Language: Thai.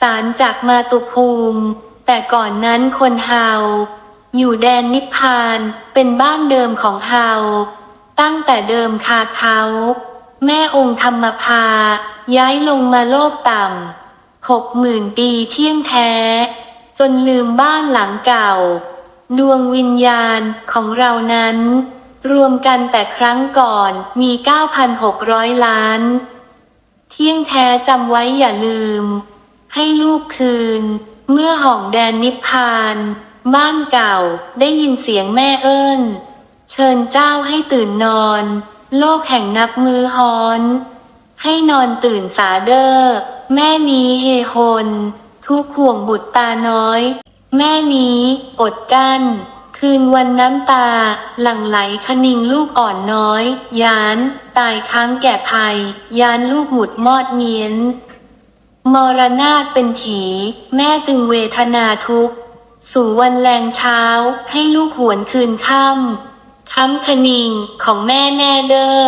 สารจากมาตุภูมิ แต่ก่อนนั้นคนเฮา อยู่แดนนิพพานเป็นบ้านเดิมของเฮา ตั้งแต่เดิมคาเขา แม่องค์ธรรมพาย้ายลงมาโลกต่ำหกหมื่นปีเที่ยงแท้ จนลืมบ้านหลังเก่า ดวงวิญญาณของเรานั้น รวมกันแต่ครั้งก่อนมี 9,600 ล้าน เที่ยงแท้จำไว้อย่าลืม ให้ลูกคืน เมื่อห่องแดนนิพพาน บ้านเก่าได้ยินเสียงแม่เอิ้นเชิญเจ้าให้ตื่นนอน โลกแห่งนับมือฮอน ให้นอนตื่นสาเดอร์แม่นี้เฮฮนทุกห่วงบุตรตาน้อย แม่นี้อดกั้นคืนวันน้ำตา หลั่งไหลคนิ่งลูกอ่อนน้อย ยาน ตายค้างแก่ภัย ยานลูกหมุดมอดเงียน มรณาเป็นผี แม่จึงเวทนาทุกข์ สู่วันแรงเช้า ให้ลูกหวนคืนค่ำค้ำคณิงของแม่แน่เด้อ